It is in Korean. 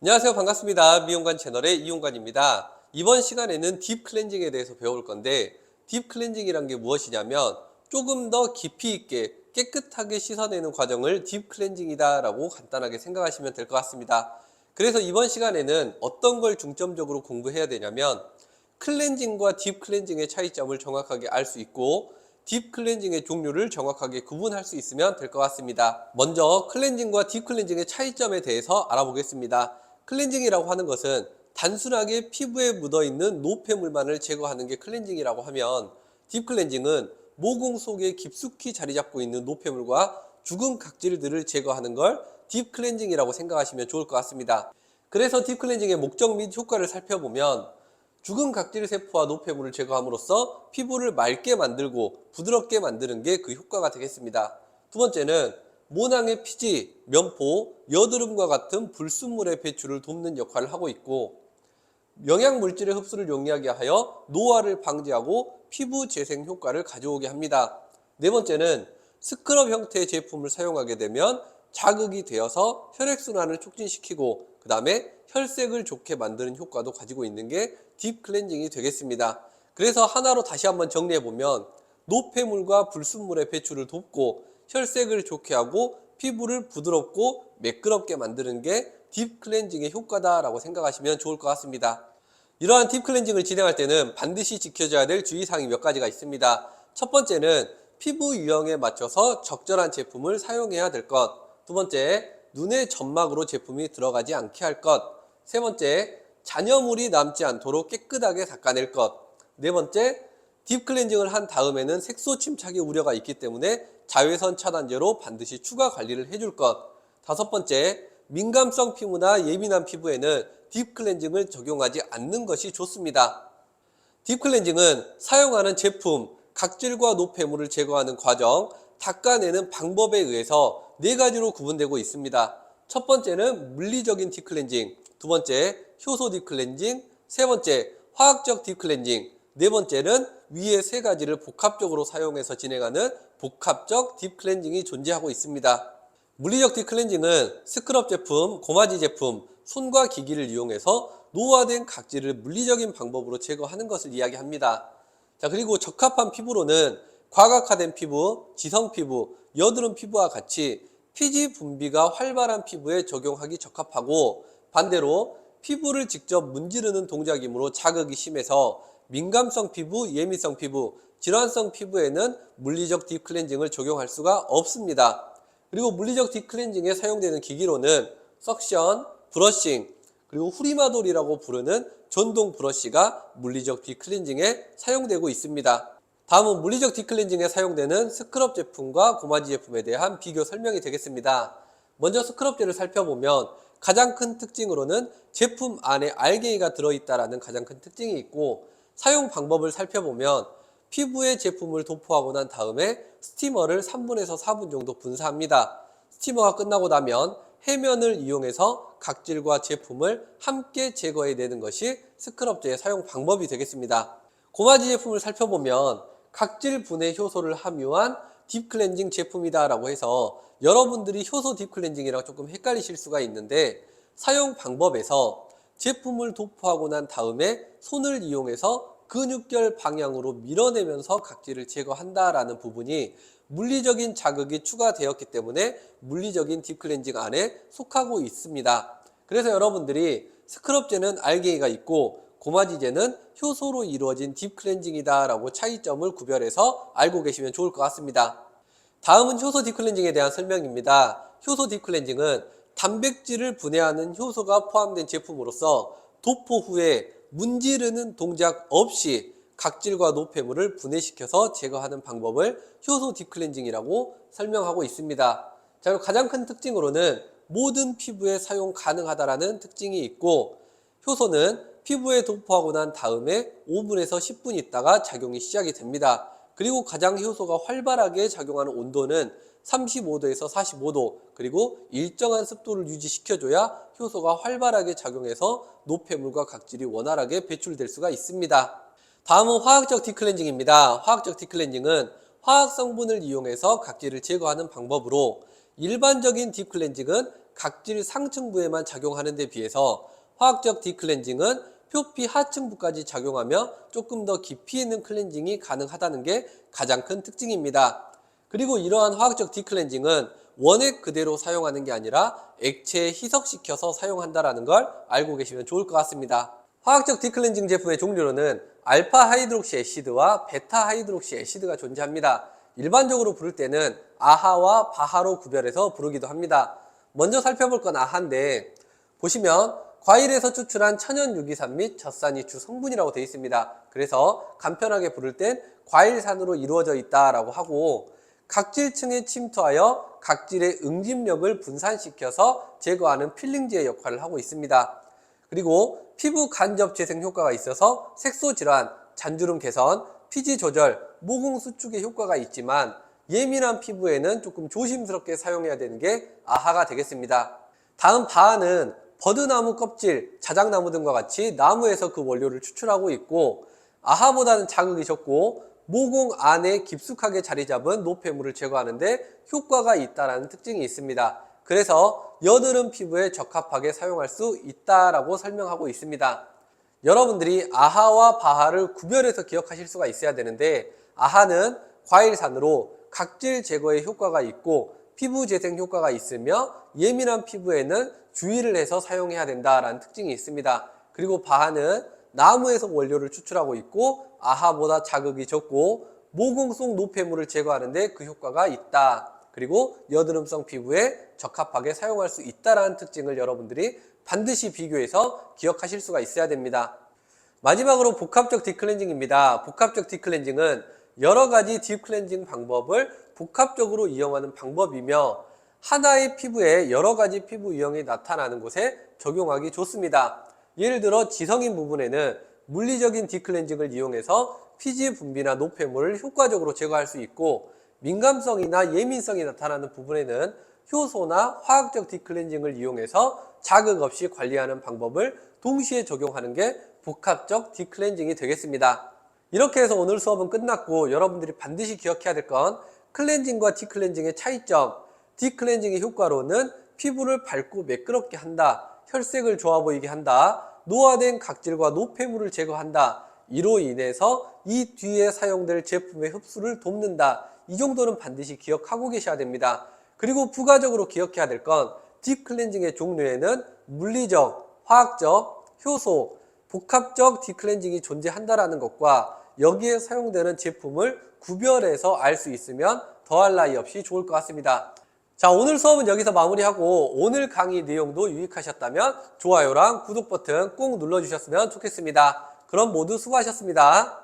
안녕하세요. 반갑습니다. 미용관 채널의 이용관입니다. 이번 시간에는 딥 클렌징에 대해서 배울 건데 딥 클렌징이란 게 무엇이냐면 조금 더 깊이 있게 깨끗하게 씻어내는 과정을 딥 클렌징이다 라고 간단하게 생각하시면 될 것 같습니다. 그래서 이번 시간에는 어떤 걸 중점적으로 공부해야 되냐면 클렌징과 딥 클렌징의 차이점을 정확하게 알 수 있고 딥 클렌징의 종류를 정확하게 구분할 수 있으면 될 것 같습니다. 먼저 클렌징과 딥 클렌징의 차이점에 대해서 알아보겠습니다. 클렌징이라고 하는 것은 단순하게 피부에 묻어 있는 노폐물만을 제거하는 게 클렌징이라고 하면 딥 클렌징은 모공 속에 깊숙이 자리 잡고 있는 노폐물과 죽은 각질들을 제거하는 걸 딥 클렌징이라고 생각하시면 좋을 것 같습니다. 그래서 딥 클렌징의 목적 및 효과를 살펴보면 죽은 각질 세포와 노폐물을 제거함으로써 피부를 맑게 만들고 부드럽게 만드는 게 그 효과가 되겠습니다. 두 번째는 모낭의 피지, 면포, 여드름과 같은 불순물의 배출을 돕는 역할을 하고 있고 영양 물질의 흡수를 용이하게 하여 노화를 방지하고 피부 재생 효과를 가져오게 합니다. 네 번째는 스크럽 형태의 제품을 사용하게 되면 자극이 되어서 혈액순환을 촉진시키고 그 다음에 혈색을 좋게 만드는 효과도 가지고 있는 게 딥 클렌징이 되겠습니다. 그래서 하나로 다시 한번 정리해 보면 노폐물과 불순물의 배출을 돕고 혈색을 좋게 하고 피부를 부드럽고 매끄럽게 만드는 게 딥 클렌징의 효과다라고 생각하시면 좋을 것 같습니다. 이러한 딥 클렌징을 진행할 때는 반드시 지켜져야 될 주의사항이 몇 가지가 있습니다. 첫 번째는 피부 유형에 맞춰서 적절한 제품을 사용해야 될 것. 두 번째, 눈의 점막으로 제품이 들어가지 않게 할 것. 세 번째, 잔여물이 남지 않도록 깨끗하게 닦아낼 것. 네 번째, 딥 클렌징을 한 다음에는 색소 침착의 우려가 있기 때문에 자외선 차단제로 반드시 추가 관리를 해줄 것. 다섯 번째, 민감성 피부나 예민한 피부에는 딥 클렌징을 적용하지 않는 것이 좋습니다. 딥 클렌징은 사용하는 제품, 각질과 노폐물을 제거하는 과정, 닦아내는 방법에 의해서 네 가지로 구분되고 있습니다. 첫 번째는 물리적인 딥 클렌징, 두 번째 효소 딥 클렌징, 세 번째 화학적 딥 클렌징, 네 번째는 위의 세 가지를 복합적으로 사용해서 진행하는 복합적 딥 클렌징이 존재하고 있습니다. 물리적 딥 클렌징은 스크럽 제품, 고마지 제품, 손과 기기를 이용해서 노화된 각질을 물리적인 방법으로 제거하는 것을 이야기합니다. 자, 그리고 적합한 피부로는 과각화된 피부, 지성 피부, 여드름 피부와 같이 피지 분비가 활발한 피부에 적용하기 적합하고 반대로 피부를 직접 문지르는 동작이므로 자극이 심해서 민감성 피부, 예민성 피부, 질환성 피부에는 물리적 딥 클렌징을 적용할 수가 없습니다. 그리고 물리적 딥 클렌징에 사용되는 기기로는 석션, 브러싱, 그리고 후리마돌이라고 부르는 전동 브러쉬가 물리적 딥 클렌징에 사용되고 있습니다. 다음은 물리적 딥 클렌징에 사용되는 스크럽 제품과 고마지 제품에 대한 비교 설명이 되겠습니다. 먼저 스크럽제를 살펴보면 가장 큰 특징으로는 제품 안에 알갱이가 들어있다라는 가장 큰 특징이 있고 사용 방법을 살펴보면 피부에 제품을 도포하고 난 다음에 스티머를 3분에서 4분 정도 분사합니다. 스티머가 끝나고 나면 해면을 이용해서 각질과 제품을 함께 제거해내는 것이 스크럽제의 사용 방법이 되겠습니다. 고마지 제품을 살펴보면 각질 분해 효소를 함유한 딥 클렌징 제품이다 라고 해서 여러분들이 효소 딥 클렌징이랑 조금 헷갈리실 수가 있는데 사용 방법에서 제품을 도포하고 난 다음에 손을 이용해서 근육결 방향으로 밀어내면서 각질을 제거한다라는 부분이 물리적인 자극이 추가되었기 때문에 물리적인 딥클렌징 안에 속하고 있습니다. 그래서 여러분들이 스크럽제는 알갱이가 있고 고마지제는 효소로 이루어진 딥클렌징이다라고 차이점을 구별해서 알고 계시면 좋을 것 같습니다. 다음은 효소 딥클렌징에 대한 설명입니다. 효소 딥클렌징은 단백질을 분해하는 효소가 포함된 제품으로서 도포 후에 문지르는 동작 없이 각질과 노폐물을 분해시켜서 제거하는 방법을 효소 딥클렌징이라고 설명하고 있습니다. 자, 가장 큰 특징으로는 모든 피부에 사용 가능하다라는 특징이 있고 효소는 피부에 도포하고 난 다음에 5분에서 10분 있다가 작용이 시작이 됩니다. 그리고 가장 효소가 활발하게 작용하는 온도는 35도에서 45도 그리고 일정한 습도를 유지시켜줘야 효소가 활발하게 작용해서 노폐물과 각질이 원활하게 배출될 수가 있습니다. 다음은 화학적 디클렌징입니다. 화학적 디클렌징은 화학 성분을 이용해서 각질을 제거하는 방법으로 일반적인 딥클렌징은 각질 상층부에만 작용하는 데 비해서 화학적 디클렌징은 표피 하층부까지 작용하며 조금 더 깊이 있는 클렌징이 가능하다는 게 가장 큰 특징입니다. 그리고 이러한 화학적 디클렌징은 원액 그대로 사용하는 게 아니라 액체에 희석시켜서 사용한다는 걸 알고 계시면 좋을 것 같습니다. 화학적 디클렌징 제품의 종류로는 알파 하이드록시 애시드와 베타 하이드록시 애시드가 존재합니다. 일반적으로 부를 때는 아하와 바하로 구별해서 부르기도 합니다. 먼저 살펴볼 건 아하인데 보시면 과일에서 추출한 천연 유기산 및 젖산이 주 성분이라고 되어 있습니다. 그래서 간편하게 부를 땐 과일산으로 이루어져 있다라고 하고 각질층에 침투하여 각질의 응집력을 분산시켜서 제거하는 필링지의 역할을 하고 있습니다. 그리고 피부 간접 재생 효과가 있어서 색소 질환, 잔주름 개선, 피지 조절, 모공 수축에 효과가 있지만 예민한 피부에는 조금 조심스럽게 사용해야 되는 게 아하가 되겠습니다. 다음 바하는 버드나무 껍질, 자작나무 등과 같이 나무에서 그 원료를 추출하고 있고 아하보다는 자극이 적고 모공 안에 깊숙하게 자리 잡은 노폐물을 제거하는데 효과가 있다는 특징이 있습니다. 그래서 여드름 피부에 적합하게 사용할 수 있다라고 설명하고 있습니다. 여러분들이 아하와 바하를 구별해서 기억하실 수가 있어야 되는데 아하는 과일산으로 각질 제거에 효과가 있고 피부 재생 효과가 있으며 예민한 피부에는 주의를 해서 사용해야 된다라는 특징이 있습니다. 그리고 바하는 나무에서 원료를 추출하고 있고 아하보다 자극이 적고 모공 속 노폐물을 제거하는데 그 효과가 있다. 그리고 여드름성 피부에 적합하게 사용할 수 있다라는 특징을 여러분들이 반드시 비교해서 기억하실 수가 있어야 됩니다. 마지막으로 복합적 딥클렌징입니다. 복합적 딥클렌징은 여러 가지 딥클렌징 방법을 복합적으로 이용하는 방법이며 하나의 피부에 여러 가지 피부 유형이 나타나는 곳에 적용하기 좋습니다. 예를 들어 지성인 부분에는 물리적인 딥클렌징을 이용해서 피지 분비나 노폐물을 효과적으로 제거할 수 있고 민감성이나 예민성이 나타나는 부분에는 효소나 화학적 딥클렌징을 이용해서 자극 없이 관리하는 방법을 동시에 적용하는 게 복합적 딥클렌징이 되겠습니다. 이렇게 해서 오늘 수업은 끝났고 여러분들이 반드시 기억해야 될 건 클렌징과 딥클렌징의 차이점 딥클렌징의 효과로는 피부를 밝고 매끄럽게 한다. 혈색을 좋아 보이게 한다. 노화된 각질과 노폐물을 제거한다. 이로 인해서 이 뒤에 사용될 제품의 흡수를 돕는다. 이 정도는 반드시 기억하고 계셔야 됩니다. 그리고 부가적으로 기억해야 될 건 딥클렌징의 종류에는 물리적, 화학적, 효소, 복합적 딥클렌징이 존재한다라는 것과 여기에 사용되는 제품을 구별해서 알 수 있으면 더할 나위 없이 좋을 것 같습니다. 자, 오늘 수업은 여기서 마무리하고 오늘 강의 내용도 유익하셨다면 좋아요랑 구독 버튼 꼭 눌러주셨으면 좋겠습니다. 그럼 모두 수고하셨습니다.